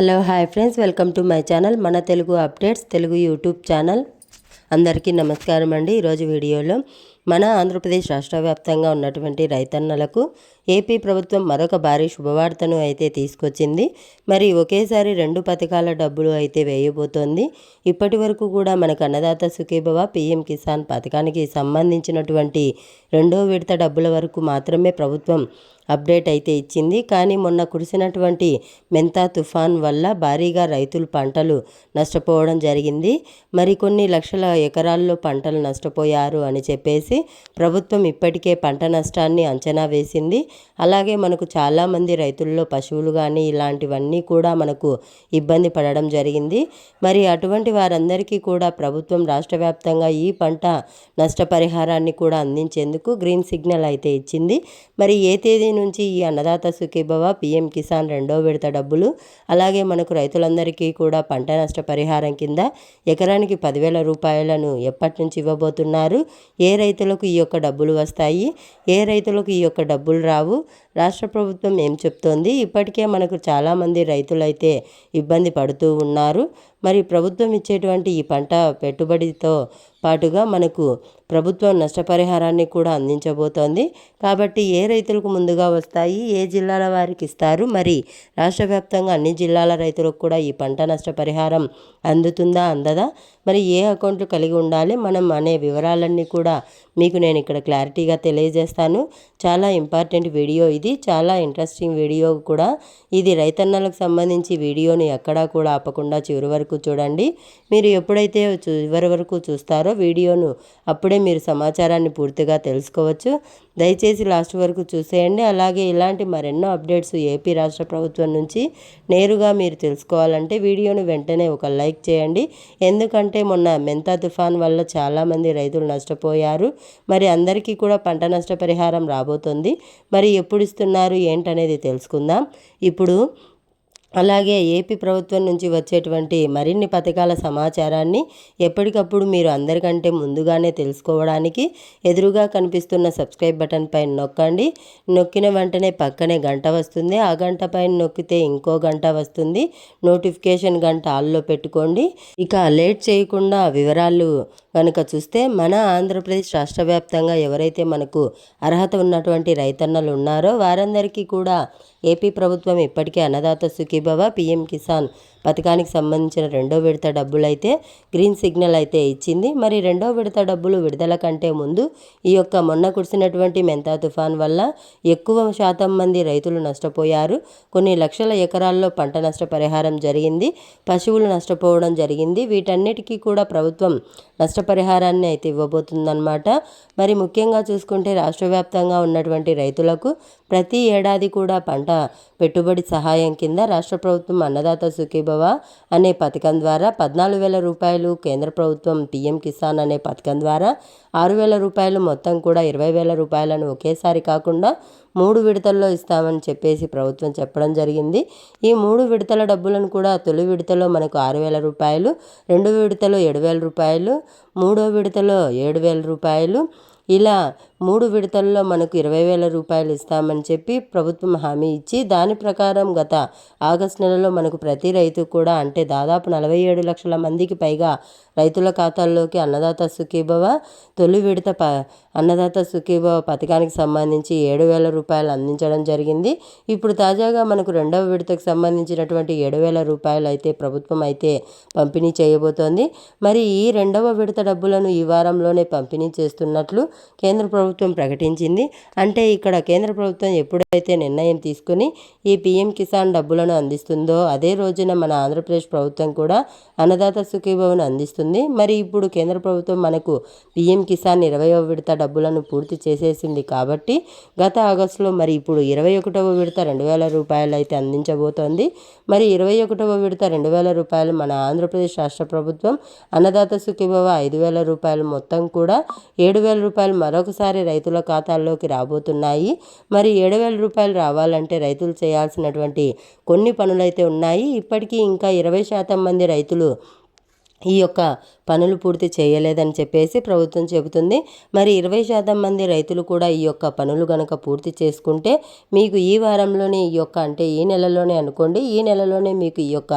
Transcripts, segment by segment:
Hello hi friends. Welcome to my channel మన Telugu updates Telugu YouTube channel. అందరికీ నమస్కారం అండి. ఈరోజు వీడియోలో మన ఆంధ్రప్రదేశ్ రాష్ట్ర వ్యాప్తంగా ఉన్నటువంటి రైతన్నలకు ఏపీ ప్రభుత్వం మరొక భారీ శుభవార్తను అయితే తీసుకొచ్చింది. మరి ఒకేసారి రెండు పథకాల డబ్బులు అయితే వేయబోతోంది. ఇప్పటి వరకు కూడా మనకు అన్నదాత సుఖీభవ పీఎం కిసాన్ పథకానికి సంబంధించినటువంటి రెండో విడత డబ్బుల వరకు మాత్రమే ప్రభుత్వం అప్డేట్ అయితే ఇచ్చింది. కానీ మొన్న కురిసినటువంటి మెంతా తుఫాన్ వల్ల భారీగా రైతులు పంటలు నష్టపోవడం జరిగింది. మరికొన్ని లక్షల ఎకరాల్లో పంటలు నష్టపోయారు అని చెప్పేసి ప్రభుత్వం ఇప్పటికే పంట నష్టాన్ని అంచనా వేసింది. అలాగే మనకు చాలామంది రైతుల్లో పశువులు కానీ ఇలాంటివన్నీ కూడా మనకు ఇబ్బంది పడడం జరిగింది. మరి అటువంటి వారందరికీ కూడా ప్రభుత్వం రాష్ట్ర వ్యాప్తంగా ఈ పంట నష్టపరిహారాన్ని కూడా అందించేందుకు గ్రీన్ సిగ్నల్ అయితే ఇచ్చింది. మరి ఏ తేదీ నుంచి ఈ అన్నదాత సుఖీభవ పిఎం కిసాన్ రెండో విడత డబ్బులు అలాగే మనకు రైతులందరికీ కూడా పంట నష్టపరిహారం కింద ఎకరానికి పదివేల రూపాయలను ఎప్పటి నుంచి ఇవ్వబోతున్నారు? ఏ రైతు రైతులకు ఈ యొక్క డబ్బులు వస్తాయి. ఏ రైతులకు ఈ యొక్క డబ్బులు రావు? రాష్ట్ర ప్రభుత్వం ఏం చెప్తోంది? ఇప్పటికే మనకు చాలామంది రైతులైతే ఇబ్బంది పడుతూ ఉన్నారు. మరి ప్రభుత్వం ఇచ్చేటువంటి ఈ పంట పెట్టుబడితో పాటుగా మనకు ప్రభుత్వం నష్టపరిహారాన్ని కూడా అందించబోతోంది. కాబట్టి ఏ రైతులకు ముందుగా వస్తాయి ఏ జిల్లాల వారికి ఇస్తారు? మరి రాష్ట్ర వ్యాప్తంగా అన్ని జిల్లాల రైతులకు కూడా ఈ పంట నష్టపరిహారం అందుతుందా అందదా? మరి ఏ అకౌంట్లు కలిగి ఉండాలి? మనం అనే వివరాలన్నీ కూడా మీకు నేను ఇక్కడ క్లారిటీగా తెలియజేస్తాను. చాలా ఇంపార్టెంట్ వీడియో ఇది. చాలా ఇంట్రెస్టింగ్ వీడియో కూడా. ఇది రైతన్నలకు సంబంధించి వీడియోని ఎక్కడా కూడా ఆపకుండా చివరి వరకు చూడండి. మీరు ఎప్పుడైతే చివరి వరకు చూస్తారో వీడియోను అప్పుడే మీరు సమాచారాన్ని పూర్తిగా తెలుసుకోవచ్చు. దయచేసి లాస్ట్ వరకు చూసేయండి. అలాగే ఇలాంటి మరెన్నో అప్డేట్స్ ఏపీ రాష్ట్ర ప్రభుత్వం నుంచి నేరుగా మీరు తెలుసుకోవాలంటే వీడియోను వెంటనే ఒక లైక్ చేయండి. ఎందుకంటే మొన్న మెంతా తుఫాన్ వల్ల చాలామంది రైతులు నష్టపోయారు. మరి అందరికీ కూడా పంట నష్టపరిహారం రాబోతుంది. మరి ఎప్పుడు ఇస్తున్నారు ఏంటనేది తెలుసుకుందాం. ఇప్పుడు అలాగే ఏపీ ప్రభుత్వం నుంచి వచ్చేటువంటి మరిన్ని పథకాల సమాచారాన్ని ఎప్పటికప్పుడు మీరు అందరికంటే ముందుగానే తెలుసుకోవడానికి ఎదురుగా కనిపిస్తున్న సబ్స్క్రైబ్ బటన్ పైన నొక్కండి. నొక్కిన వెంటనే పక్కనే గంట వస్తుంది. ఆ గంట పైన నొక్కితే ఇంకో గంట వస్తుంది. నోటిఫికేషన్ గంట ఆల్లో పెట్టుకోండి. ఇక లేట్ చేయకుండా వివరాలు కనుక చూస్తే మన ఆంధ్రప్రదేశ్ రాష్ట్ర వ్యాప్తంగా ఎవరైతే మనకు అర్హత ఉన్నటువంటి రైతన్నలు ఉన్నారో వారందరికీ కూడా ఏపీ ప్రభుత్వం ఇప్పటికే అన్నదాత సుఖీభవ పిఎం కిసాన్ పథకానికి సంబంధించిన రెండో విడత డబ్బులు అయితే గ్రీన్ సిగ్నల్ అయితే ఇచ్చింది. మరి రెండో విడత డబ్బులు విడుదల కంటే ముందు ఈ యొక్క మొన్న కురిసినటువంటి మెంతా తుఫాన్ వల్ల ఎక్కువ శాతం మంది రైతులు నష్టపోయారు. కొన్ని లక్షల ఎకరాల్లో పంట నష్టపరిహారం జరిగింది. పశువులు నష్టపోవడం జరిగింది. వీటన్నిటికీ కూడా ప్రభుత్వం నష్టపరిహారాన్ని అయితే ఇవ్వబోతుందన్నమాట. మరి ముఖ్యంగా చూసుకుంటే రాష్ట్ర వ్యాప్తంగా ఉన్నటువంటి రైతులకు ప్రతి ఏడాది కూడా పంట పెట్టుబడి సహాయం కింద రాష్ట్ర ప్రభుత్వం అన్నదాత భవ అనే పథకం ద్వారా పద్నాలుగు వేల రూపాయలు కేంద్ర ప్రభుత్వం పీఎం కిసాన్ అనే పథకం ద్వారా ఆరు వేల రూపాయలు మొత్తం కూడా ఇరవై వేల రూపాయలను ఒకేసారి కాకుండా మూడు విడతల్లో ఇస్తామని చెప్పేసి ప్రభుత్వం చెప్పడం జరిగింది. ఈ మూడు విడతల డబ్బులను కూడా తొలి విడతలో మనకు ఆరు వేల రూపాయలు రెండు విడతలో ఏడు వేల రూపాయలు మూడో విడతలో ఏడు వేల రూపాయలు ఇలా మూడు విడతల్లో మనకు ఇరవై వేల రూపాయలు ఇస్తామని చెప్పి ప్రభుత్వం హామీ ఇచ్చి దాని ప్రకారం గత ఆగస్టు నెలలో మనకు ప్రతి రైతు కూడా అంటే దాదాపు నలభై ఏడు లక్షల మందికి పైగా రైతుల ఖాతాల్లోకి అన్నదాత సుఖీభవ తొలి విడత ప అన్నదాత సుఖీభవ పథకానికి సంబంధించి ఏడు వేల రూపాయలు అందించడం జరిగింది. ఇప్పుడు తాజాగా మనకు రెండవ విడతకు సంబంధించినటువంటి ఏడు వేల రూపాయలు అయితే ప్రభుత్వం అయితే పంపిణీ చేయబోతోంది. మరి ఈ రెండవ విడత డబ్బులను ఈ వారంలోనే పంపిణీ చేస్తున్నట్లు కేంద్ర ప్రభుత్వం ప్రకటించింది. అంటే ఇక్కడ కేంద్ర ప్రభుత్వం ఎప్పుడైతే నిర్ణయం తీసుకుని ఈ పీఎం కిసాన్ డబ్బులను అందిస్తుందో అదే రోజున మన ఆంధ్రప్రదేశ్ ప్రభుత్వం కూడా అన్నదాత సుఖీభవన్ అందిస్తుంది. మరి ఇప్పుడు కేంద్ర ప్రభుత్వం మనకు పిఎం కిసాన్ ఇరవయో విడత డబ్బులను పూర్తి చేసేసింది కాబట్టి గత ఆగస్టులో మరి ఇప్పుడు ఇరవై ఒకటవ విడత రెండు వేల రూపాయలు అయితే అందించబోతోంది. మరి ఇరవై ఒకటవ విడత రెండు వేల రూపాయలు మన ఆంధ్రప్రదేశ్ రాష్ట్ర ప్రభుత్వం అన్నదాత సుఖీభవ ఐదు వేల రూపాయలు మొత్తం కూడా ఏడు వేల రూపాయలు మరొకసారి రైతుల ఖాతాల్లోకి రాబోతున్నాయి. మరి ఏడు వేల రూపాయలు రావాలంటే రైతులు చేయాల్సినటువంటి కొన్ని పనులైతే ఉన్నాయి. ఇప్పటికీ ఇంకా ఇరవై శాతం మంది రైతులు ఈ యొక్క పనులు పూర్తి చేయలేదని చెప్పేసి ప్రభుత్వం చెబుతుంది. మరి ఇరవై శాతం మంది రైతులు కూడా ఈ యొక్క పనులు గనక పూర్తి చేసుకుంటే మీకు ఈ వారంలోనే ఈ యొక్క అంటే ఈ నెలలోనే అనుకోండి ఈ నెలలోనే మీకు ఈ యొక్క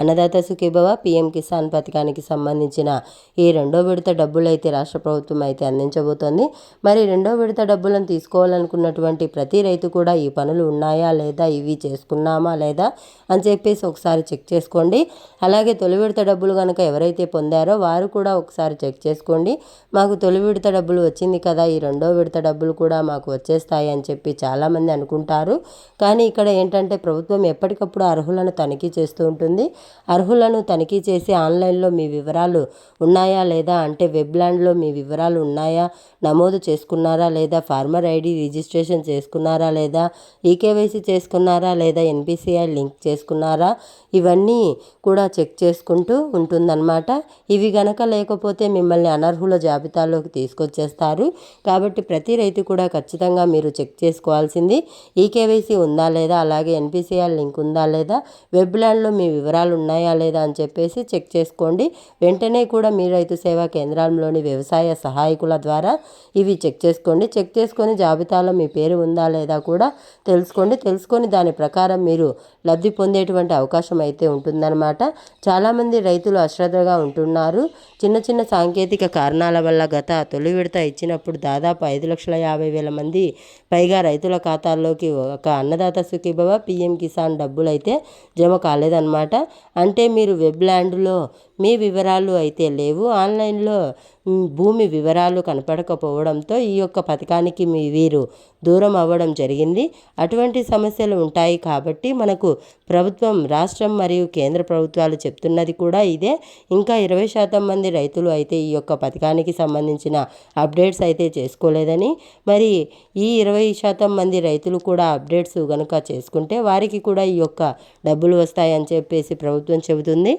అన్నదాత సుఖీభవ పిఎం కిసాన్ పథకానికి సంబంధించిన ఈ రెండో విడత డబ్బులు అయితే రాష్ట్ర ప్రభుత్వం అయితే అందించబోతోంది. మరి రెండో విడత డబ్బులను తీసుకోవాలనుకున్నటువంటి ప్రతి రైతు కూడా ఈ పనులు ఉన్నాయా లేదా ఇవి చేసుకున్నామా లేదా అని చెప్పేసి ఒకసారి చెక్ చేసుకోండి. అలాగే తొలి విడత డబ్బులు కనుక ఎవరైతే పొందారో వారు కూడా ఒకసారి చెక్ చేసుకోండి. మాకు తొలి విడత డబ్బులు వచ్చింది కదా ఈ రెండో విడత డబ్బులు కూడా మాకు వచ్చేస్తాయి అని చెప్పి చాలామంది అనుకుంటారు. కానీ ఇక్కడ ఏంటంటే ప్రభుత్వం ఎప్పటికప్పుడు అర్హులను తనిఖీ చేస్తూ ఉంటుంది. అర్హులను తనిఖీ చేసి ఆన్లైన్లో మీ వివరాలు ఉన్నాయా లేదా అంటే వెబ్ ల్యాండ్లో మీ వివరాలు ఉన్నాయా నమోదు చేసుకున్నారా లేదా ఫార్మర్ ఐడి రిజిస్ట్రేషన్ చేసుకున్నారా లేదా ఈకేవైసీ చేసుకున్నారా లేదా ఎన్పిసిఐ లింక్ చేసుకున్నారా ఇవన్నీ కూడా చెక్ చేసుకుంటూ ఉంటుందన్నమాట. ఇవి గనక లేకపోతే మిమ్మల్ని అనర్హుల జాబితాలోకి తీసుకొచ్చేస్తారు. కాబట్టి ప్రతి రైతు కూడా ఖచ్చితంగా మీరు చెక్ చేసుకోవాల్సింది. ఈకేవైసీ ఉందా లేదా? అలాగే ఎన్పిసిఐ లింక్ ఉందా లేదా? వెబ్ ల్యాండ్లో మీ వివరాలు ఉన్నాయా లేదా అని చెప్పేసి చెక్ చేసుకోండి. వెంటనే కూడా మీ రైతు సేవా కేంద్రంలోని వ్యవసాయ సహాయకుల ద్వారా ఇవి చెక్ చేసుకోండి. చెక్ చేసుకొని జాబితాలో మీ పేరు ఉందా లేదా కూడా తెలుసుకోండి. తెలుసుకొని దాని ప్రకారం మీరు లబ్ధి పొందేటువంటి అవకాశం అయితే ఉంటుందన్నమాట. చాలామంది రైతులు అశ్రద్ధగా ఉంటున్నారు. చిన్న చిన్న సాంకేతిక కారణాల వల్ల గత తొలి విడత ఇచ్చినప్పుడు దాదాపు ఐదు లక్షల యాభై వేల మంది పైగా రైతుల ఖాతాల్లోకి ఒక అన్నదాత సుఖీభవ పిఎం కిసాన్ డబ్బులు అయితే జమ కాలేదన్నమాట. అంటే మీరు వెబ్ ల్యాండ్లో మీ వివరాలు అయితే లేవు. ఆన్లైన్లో భూమి వివరాలు కనపడకపోవడంతో ఈ యొక్క పథకానికి మీ వీరు దూరం అవ్వడం జరిగింది. అటువంటి సమస్యలు ఉంటాయి కాబట్టి మనకు ప్రభుత్వం రాష్ట్రం మరియు కేంద్ర ప్రభుత్వాలు చెప్తున్నది కూడా ఇదే. ఇంకా ఇరవై శాతం మంది రైతులు అయితే ఈ యొక్క పథకానికి సంబంధించిన అప్డేట్స్ అయితే చేసుకోలేదని మరి ఈ ఇరవై శాతం మంది రైతులు కూడా అప్డేట్స్ కనుక చేసుకుంటే వారికి కూడా ఈ యొక్క డబ్బులు వస్తాయని చెప్పేసి ప్రభుత్వం చెబుతుంది.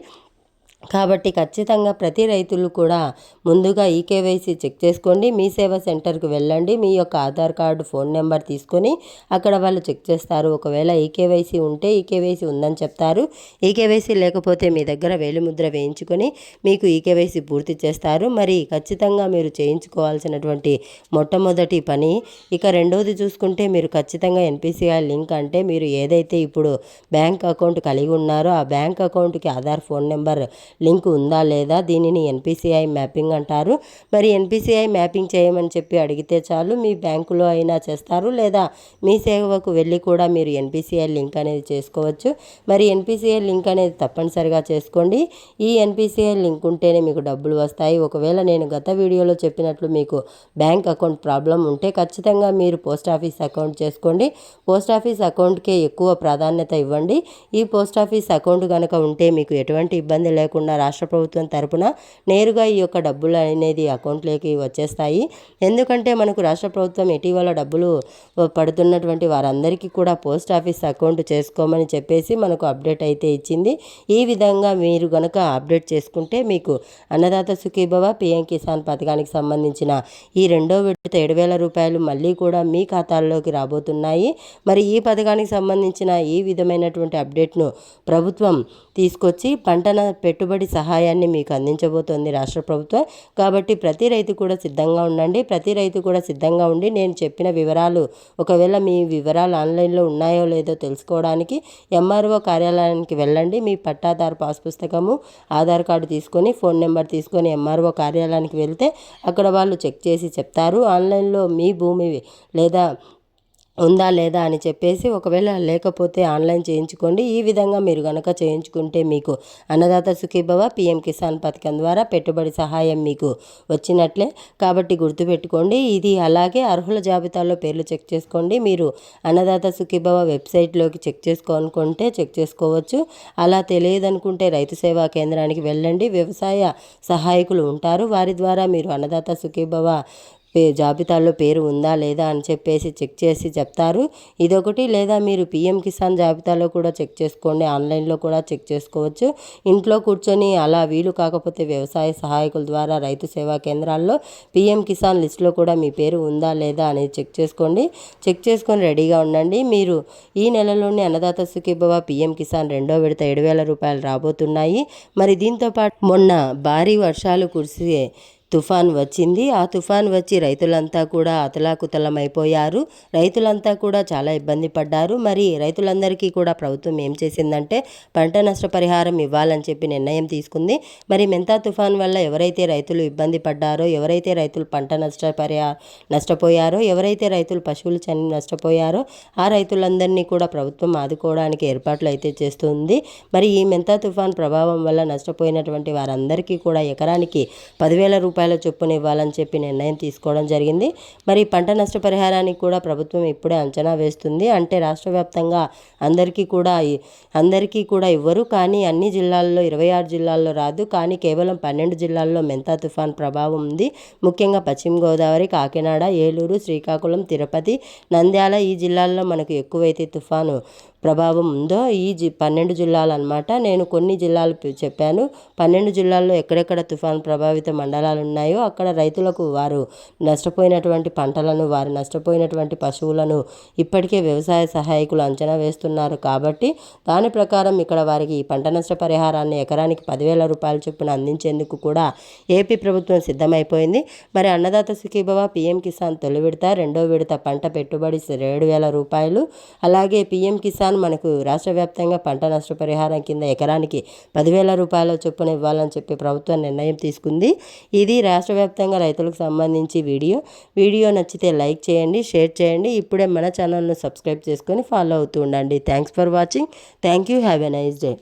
కాబట్టి ఖచ్చితంగా ప్రతి రైతులు కూడా ముందుగా ఈ కేవైసీ చెక్ చేసుకోండి. మీ సేవా సెంటర్కి వెళ్ళండి. మీ యొక్క ఆధార్ కార్డు ఫోన్ నెంబర్ తీసుకొని అక్కడ వాళ్ళు చెక్ చేస్తారు. ఒకవేళ ఈ కేవైసీ ఉంటే ఈ కేవైసీ ఉందని చెప్తారు. ఈ కేవైసీ లేకపోతే మీ దగ్గర వేలిముద్ర వేయించుకొని మీకు ఈ కేవైసీ పూర్తి చేస్తారు. మరి ఖచ్చితంగా మీరు చేయించుకోవాల్సినటువంటి మొట్టమొదటి పని ఇక రెండోది చూసుకుంటే మీరు ఖచ్చితంగా ఎన్పిసిఐ లింక్ అంటే మీరు ఏదైతే ఇప్పుడు బ్యాంక్ అకౌంట్ కలిగి ఉన్నారో ఆ బ్యాంక్ అకౌంట్కి ఆధార్ ఫోన్ నెంబర్ లింక్ ఉందా లేదా దీనిని ఎన్పిసిఐ మ్యాపింగ్ అంటారు. మరి ఎన్పిసిఐ మ్యాపింగ్ చేయమని చెప్పి అడిగితే చాలు మీ బ్యాంకులో అయినా చేస్తారు లేదా మీ సేవకు వెళ్ళి కూడా మీరు ఎన్పిసిఐ లింక్ అనేది చేసుకోవచ్చు. మరి ఎన్పిసిఐ లింక్ అనేది తప్పనిసరిగా చేసుకోండి. ఈ ఎన్పిసిఐ లింక్ ఉంటేనే మీకు డబ్బులు వస్తాయి. ఒకవేళ నేను గత వీడియోలో చెప్పినట్లు మీకు బ్యాంక్ అకౌంట్ ప్రాబ్లం ఉంటే ఖచ్చితంగా మీరు పోస్ట్ ఆఫీస్ అకౌంట్ చేసుకోండి. పోస్ట్ ఆఫీస్ అకౌంట్కే ఎక్కువ ప్రాధాన్యత ఇవ్వండి. ఈ పోస్ట్ ఆఫీస్ అకౌంట్ కనుక ఉంటే మీకు ఎటువంటి ఇబ్బంది లేకుండా లేకుండా రాష్ట్ర ప్రభుత్వం తరపున నేరుగా ఈ యొక్క డబ్బులు అనేది అకౌంట్లోకి వచ్చేస్తాయి. ఎందుకంటే మనకు రాష్ట్ర ప్రభుత్వం ఇటీవల డబ్బులు పడుతున్నటువంటి వారందరికీ కూడా పోస్ట్ ఆఫీస్ అకౌంట్ చేసుకోమని చెప్పేసి మనకు అప్డేట్ అయితే ఇచ్చింది. ఈ విధంగా మీరు గనక అప్డేట్ చేసుకుంటే మీకు అన్నదాత సుఖీభవ పిఎం కిసాన్ పథకానికి సంబంధించిన ఈ రెండో విడత ఏడు వేల రూపాయలు మళ్ళీ కూడా మీ ఖాతాల్లోకి రాబోతున్నాయి. మరి ఈ పథకానికి సంబంధించిన ఈ విధమైనటువంటి అప్డేట్ను ప్రభుత్వం తీసుకొచ్చి పంటన పెట్టుబడి సహాయాన్ని మీకు అందించబోతోంది రాష్ట్ర ప్రభుత్వం. కాబట్టి ప్రతి రైతు కూడా సిద్ధంగా ఉండండి. ప్రతి రైతు కూడా సిద్ధంగా ఉండి నేను చెప్పిన వివరాలు ఒకవేళ మీ వివరాలు ఆన్లైన్లో ఉన్నాయో లేదో తెలుసుకోవడానికి ఎంఆర్ఓ కార్యాలయానికి వెళ్ళండి. మీ పట్టాదారు పాస్ పుస్తకము ఆధార్ కార్డు తీసుకొని ఫోన్ నెంబర్ తీసుకొని ఎంఆర్ఓ కార్యాలయానికి వెళ్తే అక్కడ వాళ్ళు చెక్ చేసి చెప్తారు. ఆన్లైన్లో మీ భూమి లేదా ఉందా లేదా అని చెప్పేసి ఒకవేళ లేకపోతే ఆన్లైన్ చేయించుకోండి. ఈ విధంగా మీరు కనుక చేయించుకుంటే మీకు అన్నదాత సుఖీభవ పిఎం కిసాన్ పథకం ద్వారా పెట్టుబడి సహాయం మీకు వచ్చినట్లే. కాబట్టి గుర్తుపెట్టుకోండి ఇది అలాగే అర్హుల జాబితాలో పేర్లు చెక్ చేసుకోండి. మీరు అన్నదాత సుఖీభవ వెబ్సైట్లోకి చెక్ చేసుకోనుకుంటే చెక్ చేసుకోవచ్చు. అలా తెలియదనుకుంటే రైతు సేవా కేంద్రానికి వెళ్ళండి. వ్యవసాయ సహాయకులు ఉంటారు. వారి ద్వారా మీరు అన్నదాత సుఖీభవ జాబితాలో పేరు ఉందా లేదా అని చెప్పేసి చెక్ చేసి చెప్తారు. ఇదొకటి. లేదా మీరు పిఎం కిసాన్ జాబితాలో కూడా చెక్ చేసుకోండి. ఆన్లైన్లో కూడా చెక్ చేసుకోవచ్చు. ఇంట్లో కూర్చొని అలా వీలు కాకపోతే వ్యవసాయ సహాయకుల ద్వారా రైతు సేవా కేంద్రాల్లో పిఎం కిసాన్ లిస్టులో కూడా మీ పేరు ఉందా లేదా అనేది చెక్ చేసుకోండి. చెక్ చేసుకొని రెడీగా ఉండండి. మీరు ఈ నెలలోనే అన్నదాత సుఖీభవ పిఎం కిసాన్ రెండో విడత ఏడు వేల రూపాయలు రాబోతున్నాయి. మరి దీంతో పాటు మొన్న భారీ వర్షాలు కురిసే తుఫాన్ వచ్చింది. ఆ తుఫాన్ వచ్చి రైతులంతా కూడా అతలాకుతలమైపోయారు. రైతులంతా కూడా చాలా ఇబ్బంది పడ్డారు. మరి రైతులందరికీ కూడా ప్రభుత్వం ఏం చేసిందంటే పంట నష్టపరిహారం ఇవ్వాలని చెప్పి నిర్ణయం తీసుకుంది. మరి మెంతా తుఫాన్ వల్ల ఎవరైతే రైతులు ఇబ్బంది పడ్డారో ఎవరైతే రైతులు పంట నష్టపరిహార నష్టపోయారో ఎవరైతే రైతులు పశువులు చని నష్టపోయారో ఆ రైతులందరినీ కూడా ప్రభుత్వం ఆదుకోవడానికి ఏర్పాట్లు అయితే చేస్తుంది. మరి ఈ మెంతా తుఫాన్ ప్రభావం వల్ల నష్టపోయినటువంటి వారందరికీ కూడా ఎకరానికి పదివేల రూపాయలు చొప్పున ఇవ్వాలని చెప్పి నిర్ణయం తీసుకోవడం జరిగింది. మరి పంట నష్టపరిహారానికి కూడా ప్రభుత్వం ఇప్పుడే అంచనా వేస్తుంది. అంటే రాష్ట్ర వ్యాప్తంగా అందరికీ కూడా అందరికీ కూడా ఇవ్వరు. కానీ అన్ని జిల్లాల్లో ఇరవై ఆరు జిల్లాల్లో రాదు. కానీ కేవలం పన్నెండు జిల్లాల్లో మెంతా తుఫాన్ ప్రభావం ఉంది. ముఖ్యంగా పశ్చిమ గోదావరి కాకినాడ ఏలూరు శ్రీకాకుళం తిరుపతి నంద్యాల ఈ జిల్లాల్లో మనకు ఎక్కువైతే తుఫాను ప్రభావం ఉందో ఈ జి పన్నెండు జిల్లాలు అనమాట నేను కొన్ని జిల్లాలు చెప్పాను. పన్నెండు జిల్లాల్లో ఎక్కడెక్కడ తుఫాన్ ప్రభావిత మండలాలు ఉన్నాయో అక్కడ రైతులకు వారు నష్టపోయినటువంటి పంటలను వారు నష్టపోయినటువంటి పశువులను ఇప్పటికే వ్యవసాయ సహాయకులు అంచనా వేస్తున్నారు కాబట్టి దాని ప్రకారం ఇక్కడ వారికి ఈ పంట నష్ట పరిహారాన్ని ఎకరానికి పదివేల రూపాయల చొప్పున అందించేందుకు కూడా ఏపీ ప్రభుత్వం సిద్ధమైపోయింది. మరి అన్నదాత సుఖీభవ పీఎం కిసాన్ తొలి విడత రెండో విడత పంట పెట్టుబడి ఏడు వేల రూపాయలు. అలాగే పీఎం కిసాన్ కిసాన్ మనకు రాష్ట్ర వ్యాప్తంగా పంట నష్టపరిహారం కింద ఎకరానికి పదివేల రూపాయల చొప్పున ఇవ్వాలని చెప్పి ప్రభుత్వం నిర్ణయం తీసుకుంది. ఇది రాష్ట్ర వ్యాప్తంగా రైతులకు సంబంధించి వీడియో. వీడియో నచ్చితే లైక్ చేయండి షేర్ చేయండి. ఇప్పుడే మన ఛానల్ను సబ్స్క్రైబ్ చేసుకొని ఫాలో అవుతూ ఉండండి. Thanks for watching. Thank you. Have a nice day.